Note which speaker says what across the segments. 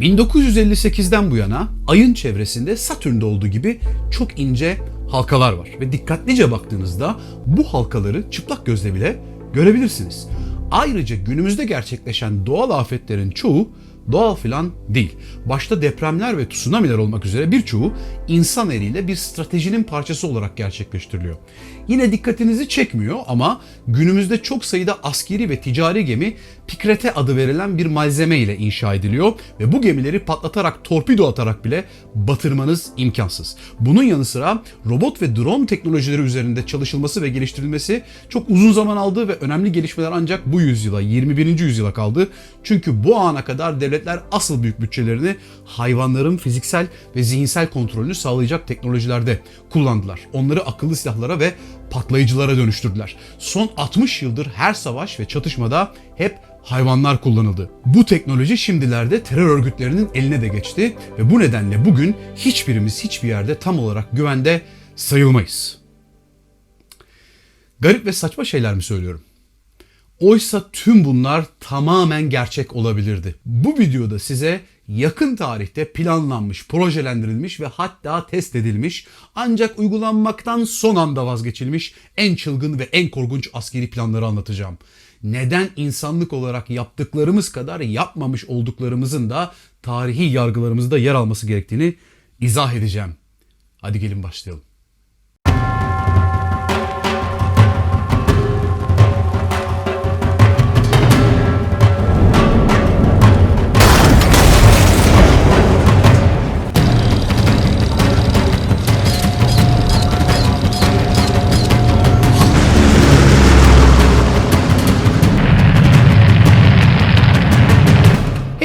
Speaker 1: 1958'den bu yana ayın çevresinde Satürn'de olduğu gibi çok ince halkalar var ve dikkatlice baktığınızda bu halkaları çıplak gözle bile görebilirsiniz. Ayrıca günümüzde gerçekleşen doğal afetlerin çoğu doğal filan değil. Başta depremler ve tsunamiler olmak üzere birçoğu insan eliyle bir stratejinin parçası olarak gerçekleştiriliyor. Yine dikkatinizi çekmiyor ama günümüzde çok sayıda askeri ve ticari gemi Pikrete adı verilen bir malzeme ile inşa ediliyor ve bu gemileri patlatarak torpido atarak bile batırmanız imkansız. Bunun yanı sıra robot ve drone teknolojileri üzerinde çalışılması ve geliştirilmesi çok uzun zaman aldı ve önemli gelişmeler ancak bu yüzyıla 21. yüzyıla kaldı. Çünkü bu ana kadar devletler asıl büyük bütçelerini hayvanların fiziksel ve zihinsel kontrolünü sağlayacak teknolojilerde kullandılar. Onları akıllı silahlara ve patlayıcılara dönüştürdüler. Son 60 yıldır her savaş ve çatışmada hep hayvanlar kullanıldı. Bu teknoloji şimdilerde terör örgütlerinin eline de geçti ve bu nedenle bugün hiçbirimiz hiçbir yerde tam olarak güvende sayılmayız. Garip ve saçma şeyler mi söylüyorum? Oysa tüm bunlar tamamen gerçek olabilirdi. Bu videoda size yakın tarihte planlanmış, projelendirilmiş ve hatta test edilmiş ancak uygulanmaktan son anda vazgeçilmiş en çılgın ve en korkunç askeri planları anlatacağım. Neden insanlık olarak yaptıklarımız kadar yapmamış olduklarımızın da tarihi yargılarımızda yer alması gerektiğini izah edeceğim. Hadi gelin başlayalım.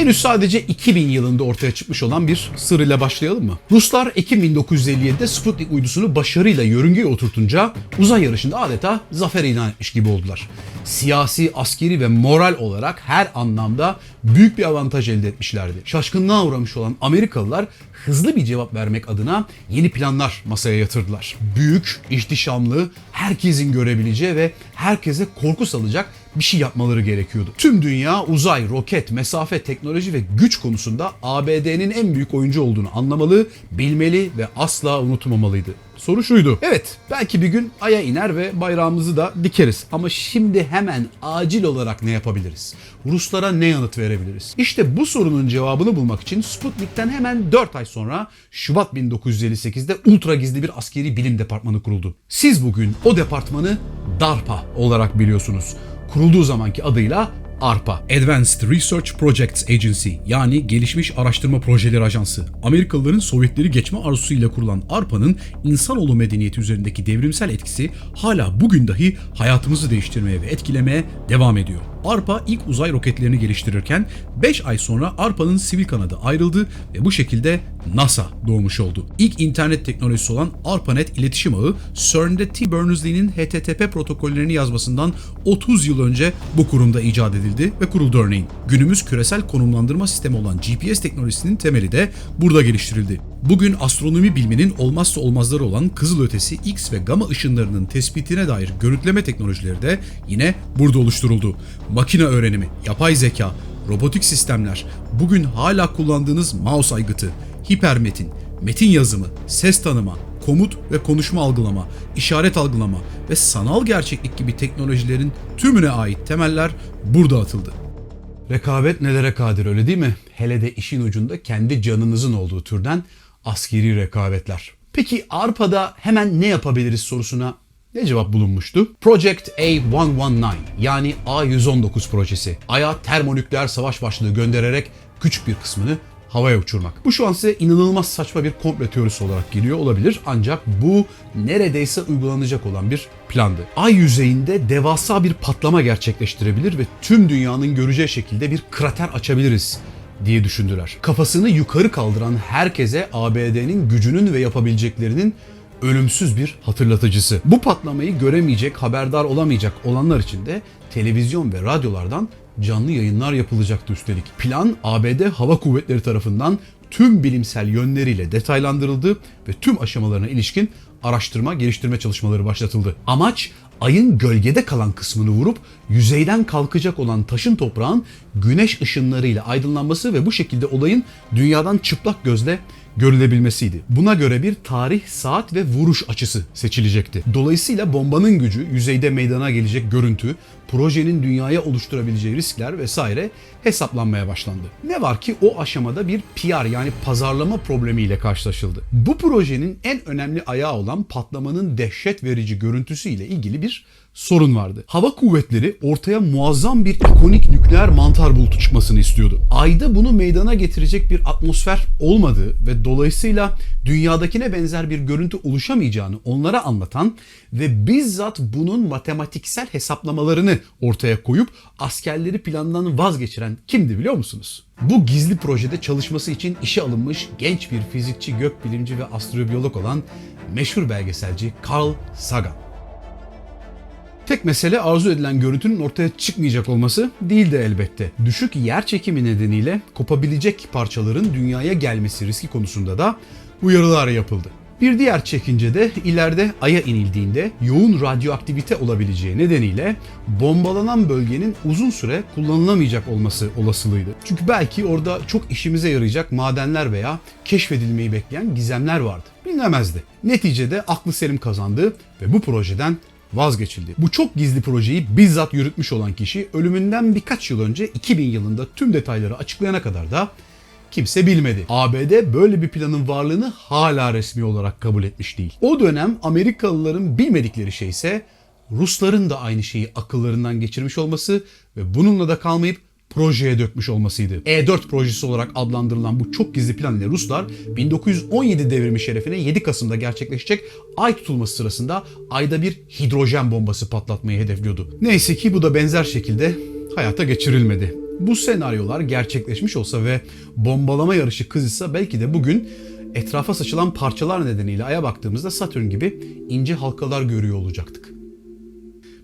Speaker 1: Henüz sadece 2000 yılında ortaya çıkmış olan bir sır ile başlayalım mı? Ruslar Ekim 1957'de Sputnik uydusunu başarıyla yörüngeye oturtunca uzay yarışında adeta zafer ilan etmiş gibi oldular. Siyasi, askeri ve moral olarak her anlamda büyük bir avantaj elde etmişlerdi. Şaşkınlığa uğramış olan Amerikalılar hızlı bir cevap vermek adına yeni planlar masaya yatırdılar. Büyük, ihtişamlı, herkesin görebileceği ve herkese korku salacak bir şey yapmaları gerekiyordu. Tüm dünya uzay, roket, mesafe, teknoloji ve güç konusunda ABD'nin en büyük oyuncu olduğunu anlamalı, bilmeli ve asla unutmamalıydı. Soru şuydu. Evet, belki bir gün Ay'a iner ve bayrağımızı da dikeriz. Ama şimdi hemen acil olarak ne yapabiliriz? Ruslara ne yanıt verebiliriz? İşte bu sorunun cevabını bulmak için Sputnik'ten hemen 4 ay sonra Şubat 1958'de ultra gizli bir askeri bilim departmanı kuruldu. Siz bugün o departmanı DARPA olarak biliyorsunuz kurulduğu zamanki adıyla ARPA. Advanced Research Projects Agency yani Gelişmiş Araştırma Projeleri Ajansı. Amerikalıların Sovyetleri geçme arzusuyla kurulan ARPA'nın insanoğlu medeniyeti üzerindeki devrimsel etkisi hala bugün dahi hayatımızı değiştirmeye ve etkilemeye devam ediyor. ARPA ilk uzay roketlerini geliştirirken 5 ay sonra ARPA'nın sivil kanadı ayrıldı ve bu şekilde NASA doğmuş oldu. İlk internet teknolojisi olan ARPANET iletişim ağı CERN'de T. Berners-Lee'nin HTTP protokollerini yazmasından 30 yıl önce bu kurumda icat edildi ve kuruldu örneğin. Günümüz küresel konumlandırma sistemi olan GPS teknolojisinin temeli de burada geliştirildi. Bugün astronomi biliminin olmazsa olmazları olan kızılötesi X ve gamma ışınlarının tespitine dair görüntüleme teknolojileri de yine burada oluşturuldu. Makine öğrenimi, yapay zeka, robotik sistemler, bugün hala kullandığınız mouse aygıtı, hipermetin, metin yazımı, ses tanıma, komut ve konuşma algılama, işaret algılama ve sanal gerçeklik gibi teknolojilerin tümüne ait temeller burada atıldı. Rekabet nelere kadir öyle değil mi? Hele de işin ucunda kendi canınızın olduğu türden askeri rekabetler. Peki ARPA'da hemen ne yapabiliriz sorusuna ne cevap bulunmuştu? Project A119 yani A119 projesi. Ay'a termonükleer savaş başlığı göndererek küçük bir kısmını havaya uçurmak. Bu şu an size inanılmaz saçma bir komple teorisi olarak geliyor olabilir ancak bu neredeyse uygulanacak olan bir plandı. Ay yüzeyinde devasa bir patlama gerçekleştirebilir ve tüm dünyanın göreceği şekilde bir krater açabiliriz diye düşündüler. Kafasını yukarı kaldıran herkese ABD'nin gücünün ve yapabileceklerinin ölümsüz bir hatırlatıcısı. Bu patlamayı göremeyecek, haberdar olamayacak olanlar için de televizyon ve radyolardan canlı yayınlar yapılacaktı üstelik. Plan ABD Hava Kuvvetleri tarafından tüm bilimsel yönleriyle detaylandırıldı ve tüm aşamalarına ilişkin araştırma, geliştirme çalışmaları başlatıldı. Amaç Ayın gölgede kalan kısmını vurup yüzeyden kalkacak olan taşın toprağın güneş ışınlarıyla aydınlanması ve bu şekilde olayın dünyadan çıplak gözle görülebilmesiydi. Buna göre bir tarih, saat ve vuruş açısı seçilecekti. Dolayısıyla bombanın gücü, yüzeyde meydana gelecek görüntü, projenin dünyaya oluşturabileceği riskler vesaire hesaplanmaya başlandı. Ne var ki o aşamada bir PR yani pazarlama problemiyle karşılaşıldı. Bu projenin en önemli ayağı olan patlamanın dehşet verici görüntüsüyle ilgili bir sorun vardı. Hava kuvvetleri ortaya muazzam bir ikonik nükleer mantar bulutu çıkmasını istiyordu. Ayda bunu meydana getirecek bir atmosfer olmadığı ve dolayısıyla dünyadakine benzer bir görüntü oluşamayacağını onlara anlatan ve bizzat bunun matematiksel hesaplamalarını ortaya koyup askerleri plandan vazgeçiren kimdi biliyor musunuz? Bu gizli projede çalışması için işe alınmış genç bir fizikçi, gökbilimci ve astrobiyolog olan meşhur belgeselci Carl Sagan. Tek mesele arzu edilen görüntünün ortaya çıkmayacak olması değildi elbette. Düşük yer çekimi nedeniyle kopabilecek parçaların dünyaya gelmesi riski konusunda da uyarılar yapıldı. Bir diğer çekince de ileride Ay'a inildiğinde yoğun radyoaktivite olabileceği nedeniyle bombalanan bölgenin uzun süre kullanılamayacak olması olasılığıydı. Çünkü belki orada çok işimize yarayacak madenler veya keşfedilmeyi bekleyen gizemler vardı. Bilinemezdi. Neticede aklı selim kazandı ve bu projeden vazgeçildi. Bu çok gizli projeyi bizzat yürütmüş olan kişi ölümünden birkaç yıl önce 2000 yılında tüm detayları açıklayana kadar da kimse bilmedi. ABD böyle bir planın varlığını hala resmi olarak kabul etmiş değil. O dönem Amerikalıların bilmedikleri şey ise Rusların da aynı şeyi akıllarından geçirmiş olması ve bununla da kalmayıp projeye dökmüş olmasıydı. E4 projesi olarak adlandırılan bu çok gizli plan ile Ruslar 1917 devrimi şerefine 7 Kasım'da gerçekleşecek ay tutulması sırasında ayda bir hidrojen bombası patlatmayı hedefliyordu. Neyse ki bu da benzer şekilde hayata geçirilmedi. Bu senaryolar gerçekleşmiş olsa ve bombalama yarışı kızışsa belki de bugün etrafa saçılan parçalar nedeniyle aya baktığımızda Satürn gibi ince halkalar görüyor olacaktık.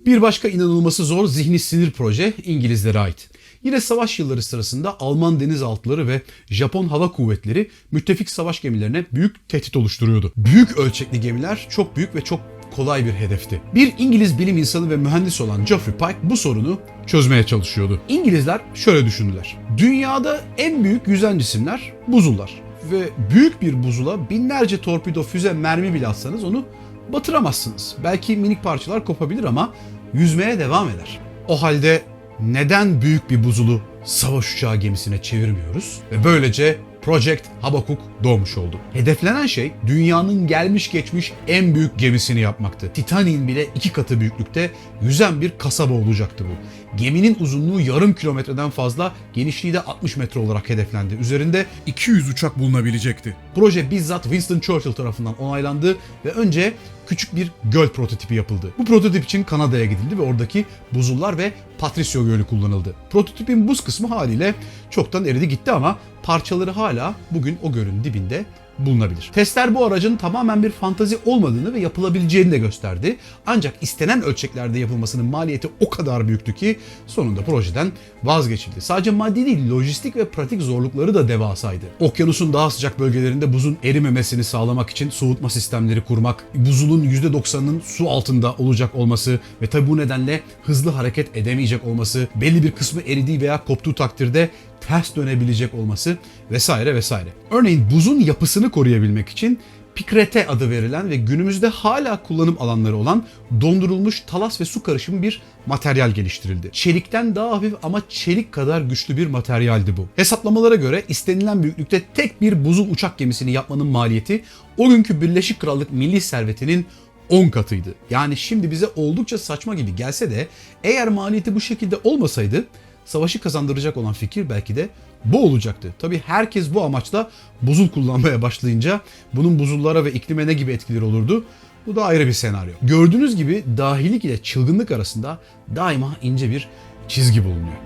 Speaker 1: Bir başka inanılması zor zihni sinir proje İngilizlere ait. Yine savaş yılları sırasında Alman denizaltıları ve Japon hava kuvvetleri müttefik savaş gemilerine büyük tehdit oluşturuyordu. Büyük ölçekli gemiler çok büyük ve çok kolay bir hedefti. Bir İngiliz bilim insanı ve mühendis olan Geoffrey Pike bu sorunu çözmeye çalışıyordu. İngilizler şöyle düşündüler. Dünyada en büyük yüzen cisimler buzullar ve büyük bir buzula binlerce torpido, füze, mermi bile atsanız onu batıramazsınız. Belki minik parçalar kopabilir ama yüzmeye devam eder. O halde neden büyük bir buzulu savaş uçağı gemisine çevirmiyoruz? Ve böylece Project Habakuk doğmuş oldu. Hedeflenen şey dünyanın gelmiş geçmiş en büyük gemisini yapmaktı. Titanic'in bile iki katı büyüklükte yüzen bir kasaba olacaktı bu. Geminin uzunluğu yarım kilometreden fazla, genişliği de 60 metre olarak hedeflendi. Üzerinde 200 uçak bulunabilecekti. Proje bizzat Winston Churchill tarafından onaylandı ve önce küçük bir göl prototipi yapıldı. Bu prototip için Kanada'ya gidildi ve oradaki buzullar ve Patricio Gölü kullanıldı. Prototipin buz kısmı haliyle çoktan eridi gitti ama parçaları hala bugün o gölün dibinde bulunabilir. Testler bu aracın tamamen bir fantazi olmadığını ve yapılabileceğini de gösterdi. Ancak istenen ölçeklerde yapılmasının maliyeti o kadar büyüktü ki sonunda projeden vazgeçildi. Sadece maddi değil, lojistik ve pratik zorlukları da devasaydı. Okyanusun daha sıcak bölgelerinde buzun erimemesini sağlamak için soğutma sistemleri kurmak, buzulun %90'ının su altında olacak olması ve tabi bu nedenle hızlı hareket edemeyecek olması, belli bir kısmı eridiği veya koptuğu takdirde ters dönebilecek olması vesaire vesaire. Örneğin buzun yapısını koruyabilmek için pikrete adı verilen ve günümüzde hala kullanım alanları olan dondurulmuş talas ve su karışımı bir materyal geliştirildi. Çelikten daha hafif ama çelik kadar güçlü bir materyaldi bu. Hesaplamalara göre istenilen büyüklükte tek bir buzul uçak gemisini yapmanın maliyeti o günkü Birleşik Krallık milli servetinin 10 katıydı. Yani şimdi bize oldukça saçma gibi gelse de eğer maliyeti bu şekilde olmasaydı savaşı kazandıracak olan fikir belki de bu olacaktı. Tabi herkes bu amaçla buzul kullanmaya başlayınca bunun buzullara ve iklime ne gibi etkileri olurdu? Bu da ayrı bir senaryo. Gördüğünüz gibi dahilik ile çılgınlık arasında daima ince bir çizgi bulunuyor.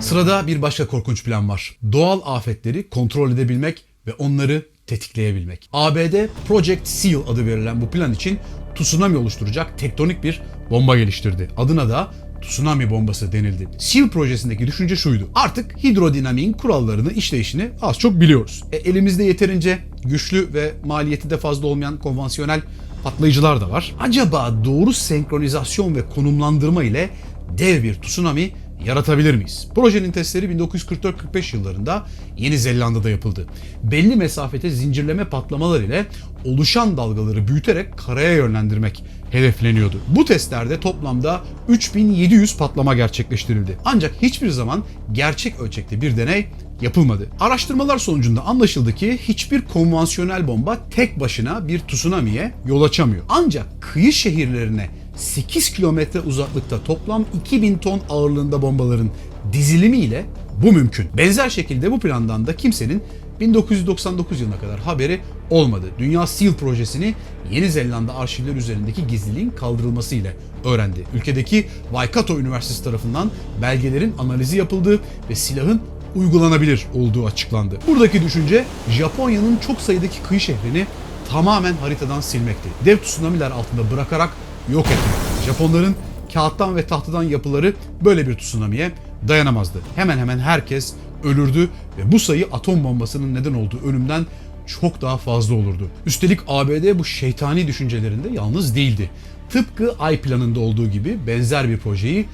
Speaker 1: Sırada bir başka korkunç plan var. Doğal afetleri kontrol edebilmek ve onları tetikleyebilmek. ABD Project Seal adı verilen bu plan için tsunami oluşturacak tektonik bir bomba geliştirdi. Adına da tsunami bombası denildi. SEAL projesindeki düşünce şuydu. Artık hidrodinamiğin kurallarını, işleyişini az çok biliyoruz. E, elimizde yeterince güçlü ve maliyeti de fazla olmayan konvansiyonel patlayıcılar da var. Acaba doğru senkronizasyon ve konumlandırma ile dev bir tsunami yaratabilir miyiz? Projenin testleri 1944-45 yıllarında Yeni Zelanda'da yapıldı. Belli mesafete zincirleme patlamalar ile oluşan dalgaları büyüterek karaya yönlendirmek hedefleniyordu. Bu testlerde toplamda 3700 patlama gerçekleştirildi. Ancak hiçbir zaman gerçek ölçekte bir deney yapılmadı. Araştırmalar sonucunda anlaşıldı ki hiçbir konvansiyonel bomba tek başına bir tsunami'ye yol açamıyor. Ancak kıyı şehirlerine 8 kilometre uzaklıkta toplam 2000 ton ağırlığında bombaların dizilimiyle bu mümkün. Benzer şekilde bu plandan da kimsenin 1999 yılına kadar haberi olmadı. Dünya SEAL projesini Yeni Zelanda arşivleri üzerindeki gizliliğin kaldırılması ile öğrendi. Ülkedeki Waikato Üniversitesi tarafından belgelerin analizi yapıldı ve silahın uygulanabilir olduğu açıklandı. Buradaki düşünce Japonya'nın çok sayıdaki kıyı şehrini tamamen haritadan silmekti. Dev tsunamiler altında bırakarak yok etmek. Japonların kağıttan ve tahtadan yapıları böyle bir tsunami'ye dayanamazdı. Hemen hemen herkes ölürdü ve bu sayı atom bombasının neden olduğu ölümden çok daha fazla olurdu. Üstelik ABD bu şeytani düşüncelerinde yalnız değildi. Tıpkı Ay planında olduğu gibi benzer bir projeyi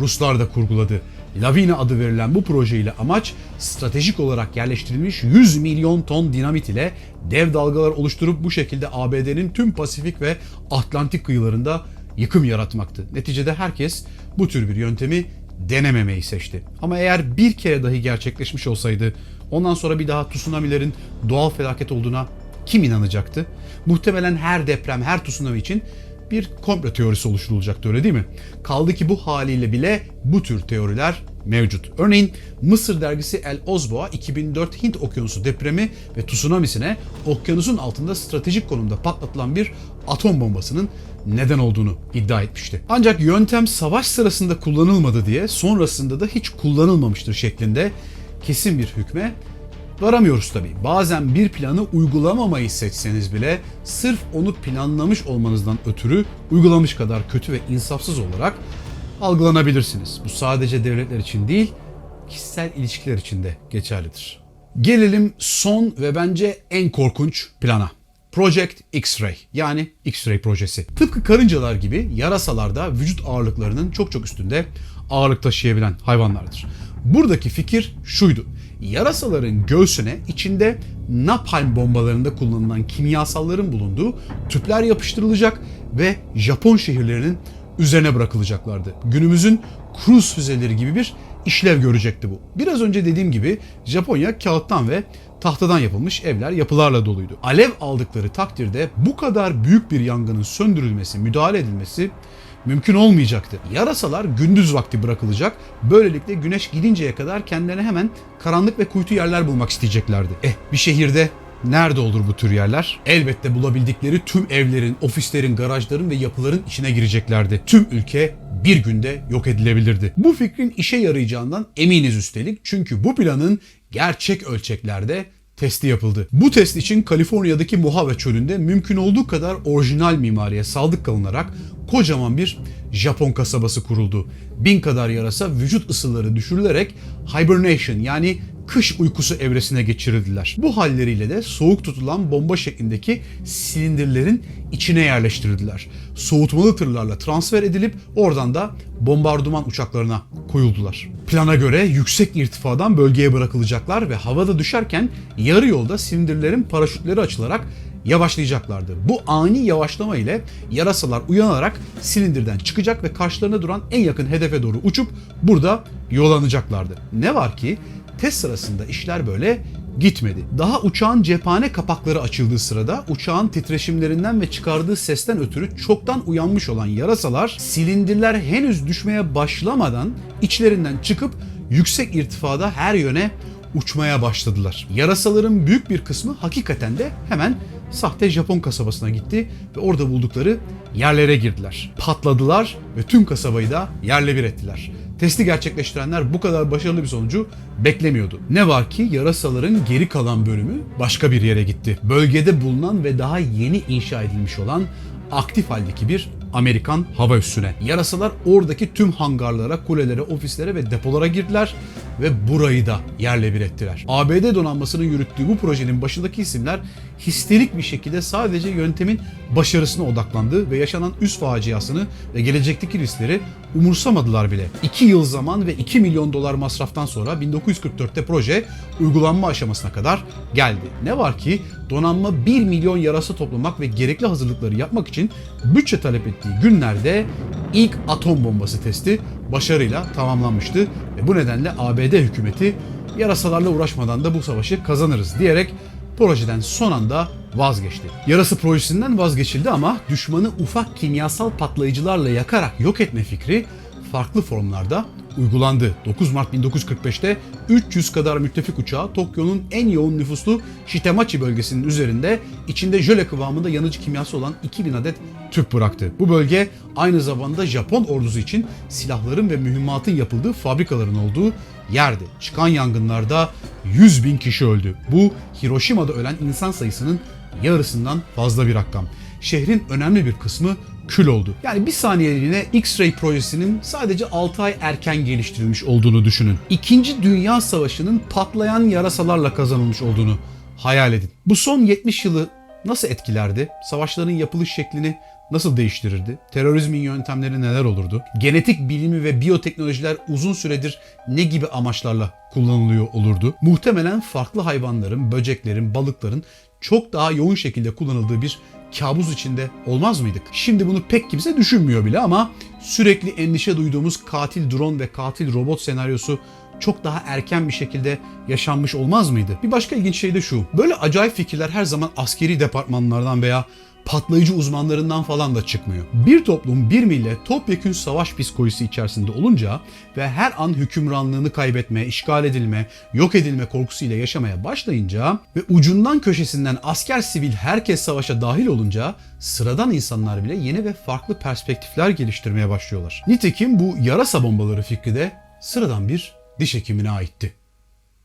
Speaker 1: Ruslar da kurguladı. Lavina adı verilen bu proje ile amaç stratejik olarak yerleştirilmiş 100 milyon ton dinamit ile dev dalgalar oluşturup bu şekilde ABD'nin tüm Pasifik ve Atlantik kıyılarında yıkım yaratmaktı. Neticede herkes bu tür bir yöntemi denememeyi seçti. Ama eğer bir kere dahi gerçekleşmiş olsaydı ondan sonra bir daha tsunamilerin doğal felaket olduğuna kim inanacaktı? Muhtemelen her deprem, her tsunami için bir komplo teorisi oluşturulacaktı öyle değil mi? Kaldı ki bu haliyle bile bu tür teoriler mevcut. Örneğin Mısır dergisi El Ozboğa 2004 Hint Okyanusu depremi ve tsunamisine okyanusun altında stratejik konumda patlatılan bir atom bombasının neden olduğunu iddia etmişti. Ancak yöntem savaş sırasında kullanılmadı diye sonrasında da hiç kullanılmamıştır şeklinde kesin bir hükme varamıyoruz tabii. Bazen bir planı uygulamamayı seçseniz bile sırf onu planlamış olmanızdan ötürü uygulamış kadar kötü ve insafsız olarak algılanabilirsiniz. Bu sadece devletler için değil, kişisel ilişkiler için de geçerlidir. Gelelim son ve bence en korkunç plana. Project X-Ray yani X-Ray projesi. Tıpkı karıncalar gibi yarasalar da vücut ağırlıklarının çok çok üstünde ağırlık taşıyabilen hayvanlardır. Buradaki fikir şuydu. Yarasaların göğsüne içinde napalm bombalarında kullanılan kimyasalların bulunduğu tüpler yapıştırılacak ve Japon şehirlerinin üzerine bırakılacaklardı. Günümüzün kruz füzeleri gibi bir işlev görecekti bu. Biraz önce dediğim gibi Japonya kağıttan ve tahtadan yapılmış evler yapılarla doluydu. Alev aldıkları takdirde bu kadar büyük bir yangının söndürülmesi, müdahale edilmesi mümkün olmayacaktı. Yarasalar gündüz vakti bırakılacak. Böylelikle güneş gidinceye kadar kendilerine hemen karanlık ve kuytu yerler bulmak isteyeceklerdi. Eh bir şehirde Nerede olur bu tür yerler? Elbette bulabildikleri tüm evlerin, ofislerin, garajların ve yapıların içine gireceklerdi. Tüm ülke bir günde yok edilebilirdi. Bu fikrin işe yarayacağından eminiz üstelik çünkü bu planın gerçek ölçeklerde testi yapıldı. Bu test için Kaliforniya'daki Mojave çölünde mümkün olduğu kadar orijinal mimariye sadık kalınarak kocaman bir Japon kasabası kuruldu. Bin kadar yarasa vücut ısıları düşürülerek hibernation yani kış uykusu evresine geçirildiler. Bu halleriyle de soğuk tutulan bomba şeklindeki silindirlerin içine yerleştirildiler. Soğutmalı tırlarla transfer edilip oradan da bombardıman uçaklarına koyuldular. Plana göre yüksek irtifadan bölgeye bırakılacaklar ve havada düşerken yarı yolda silindirlerin paraşütleri açılarak yavaşlayacaklardı. Bu ani yavaşlama ile yarasalar uyanarak silindirden çıkacak ve karşılarına duran en yakın hedefe doğru uçup burada yollanacaklardı. Ne var ki test sırasında işler böyle gitmedi. Daha uçağın cephane kapakları açıldığı sırada uçağın titreşimlerinden ve çıkardığı sesten ötürü çoktan uyanmış olan yarasalar silindirler henüz düşmeye başlamadan içlerinden çıkıp yüksek irtifada her yöne uçmaya başladılar. Yarasaların büyük bir kısmı hakikaten de hemen sahte Japon kasabasına gitti ve orada buldukları yerlere girdiler. Patladılar ve tüm kasabayı da yerle bir ettiler. Testi gerçekleştirenler bu kadar başarılı bir sonucu beklemiyordu. Ne var ki yarasaların geri kalan bölümü başka bir yere gitti. Bölgede bulunan ve daha yeni inşa edilmiş olan aktif haldeki bir Amerikan hava üssüne. Yarasalar oradaki tüm hangarlara, kulelere, ofislere ve depolara girdiler ve burayı da yerle bir ettiler. ABD donanmasının yürüttüğü bu projenin başındaki isimler histerik bir şekilde sadece yöntemin başarısına odaklandı ve yaşanan üs faciasını ve gelecekteki riskleri umursamadılar bile. 2 yıl zaman ve 2 milyon dolar masraftan sonra 1944'te proje uygulanma aşamasına kadar geldi. Ne var ki donanma 1 milyon yarasa toplamak ve gerekli hazırlıkları yapmak için bütçe talep ettiği günlerde ilk atom bombası testi başarıyla tamamlanmıştı ve bu nedenle ABD hükümeti yarasalarla uğraşmadan da bu savaşı kazanırız diyerek projeden son anda vazgeçti. Yarası projesinden vazgeçildi ama düşmanı ufak kimyasal patlayıcılarla yakarak yok etme fikri farklı formlarda uygulandı. 9 Mart 1945'te 300 kadar müttefik uçağı Tokyo'nun en yoğun nüfuslu Shitemachi bölgesinin üzerinde içinde jöle kıvamında yanıcı kimyası olan 2000 adet tüp bıraktı. Bu bölge aynı zamanda Japon ordusu için silahların ve mühimmatın yapıldığı fabrikaların olduğu yerdi. Çıkan yangınlarda 100 bin kişi öldü. Bu Hiroşima'da ölen insan sayısının yarısından fazla bir rakam. Şehrin önemli bir kısmı kül oldu. Yani bir saniyeliğine X-Ray projesinin sadece 6 ay erken geliştirilmiş olduğunu düşünün. İkinci Dünya Savaşı'nın patlayan yarasalarla kazanılmış olduğunu hayal edin. Bu son 70 yılı nasıl etkilerdi? Savaşların yapılış şeklini nasıl değiştirirdi? Terörizmin yöntemleri neler olurdu? Genetik bilimi ve biyoteknolojiler uzun süredir ne gibi amaçlarla kullanılıyor olurdu? Muhtemelen farklı hayvanların, böceklerin, balıkların çok daha yoğun şekilde kullanıldığı bir kabus içinde olmaz mıydık? Şimdi bunu pek kimse düşünmüyor bile ama sürekli endişe duyduğumuz katil drone ve katil robot senaryosu çok daha erken bir şekilde yaşanmış olmaz mıydı? Bir başka ilginç şey de şu. Böyle acayip fikirler her zaman askeri departmanlardan veya patlayıcı uzmanlarından falan da çıkmıyor. Bir toplum, bir millet topyekün savaş psikolojisi içerisinde olunca ve her an hükümranlığını kaybetme, işgal edilme, yok edilme korkusuyla yaşamaya başlayınca ve ucundan köşesinden asker sivil herkes savaşa dahil olunca sıradan insanlar bile yeni ve farklı perspektifler geliştirmeye başlıyorlar. Nitekim bu yarasa bombaları fikri de sıradan bir diş hekimine aitti.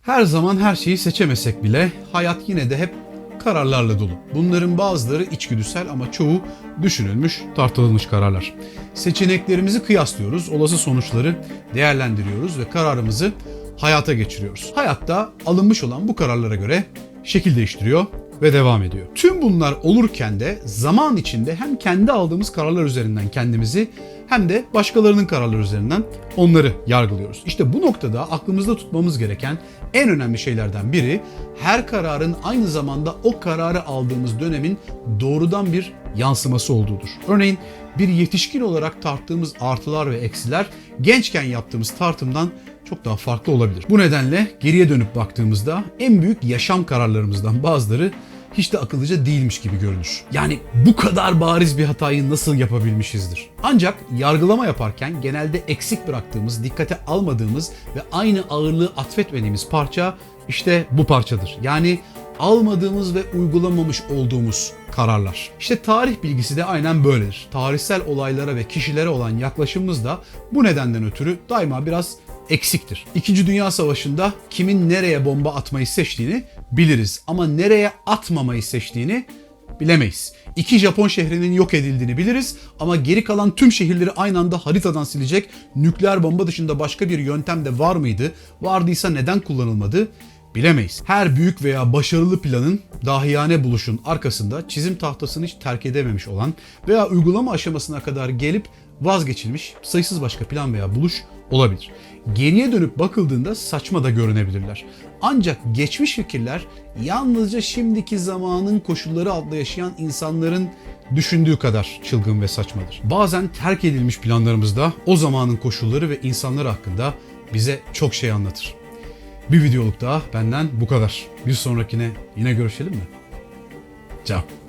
Speaker 1: Her zaman her şeyi seçemesek bile hayat yine de hep kararlarla dolu. Bunların bazıları içgüdüsel ama çoğu düşünülmüş, tartılmış kararlar. Seçeneklerimizi kıyaslıyoruz, olası sonuçları değerlendiriyoruz ve kararımızı hayata geçiriyoruz. Hayatta alınmış olan bu kararlara göre şekil değiştiriyor ve devam ediyor. Tüm bunlar olurken de zaman içinde hem kendi aldığımız kararlar üzerinden kendimizi hem de başkalarının kararları üzerinden onları yargılıyoruz. İşte bu noktada aklımızda tutmamız gereken en önemli şeylerden biri her kararın aynı zamanda o kararı aldığımız dönemin doğrudan bir yansıması olduğudur. Örneğin bir yetişkin olarak tarttığımız artılar ve eksiler gençken yaptığımız tartımdan çok daha farklı olabilir. Bu nedenle geriye dönüp baktığımızda en büyük yaşam kararlarımızdan bazıları hiç de akıllıca değilmiş gibi görünür. Yani bu kadar bariz bir hatayı nasıl yapabilmişizdir? Ancak yargılama yaparken genelde eksik bıraktığımız, dikkate almadığımız ve aynı ağırlığı atfetmediğimiz parça işte bu parçadır. Yani almadığımız ve uygulamamış olduğumuz kararlar. İşte tarih bilgisi de aynen böyledir. Tarihsel olaylara ve kişilere olan yaklaşımımız da bu nedenden ötürü daima biraz eksiktir. İkinci Dünya Savaşı'nda kimin nereye bomba atmayı seçtiğini biliriz ama nereye atmamayı seçtiğini bilemeyiz. İki Japon şehrinin yok edildiğini biliriz ama geri kalan tüm şehirleri aynı anda haritadan silecek nükleer bomba dışında başka bir yöntem de var mıydı? Vardıysa neden kullanılmadı? Bilemeyiz. Her büyük veya başarılı planın dahiyane buluşun arkasında çizim tahtasını hiç terk edememiş olan veya uygulama aşamasına kadar gelip vazgeçilmiş sayısız başka plan veya buluş olabilir. Geriye dönüp bakıldığında saçma da görünebilirler. Ancak geçmiş fikirler yalnızca şimdiki zamanın koşulları altında yaşayan insanların düşündüğü kadar çılgın ve saçmadır. Bazen terk edilmiş planlarımızda o zamanın koşulları ve insanlar hakkında bize çok şey anlatır. Bir videoluk daha benden bu kadar. Bir sonrakine yine görüşelim mi? Ciao.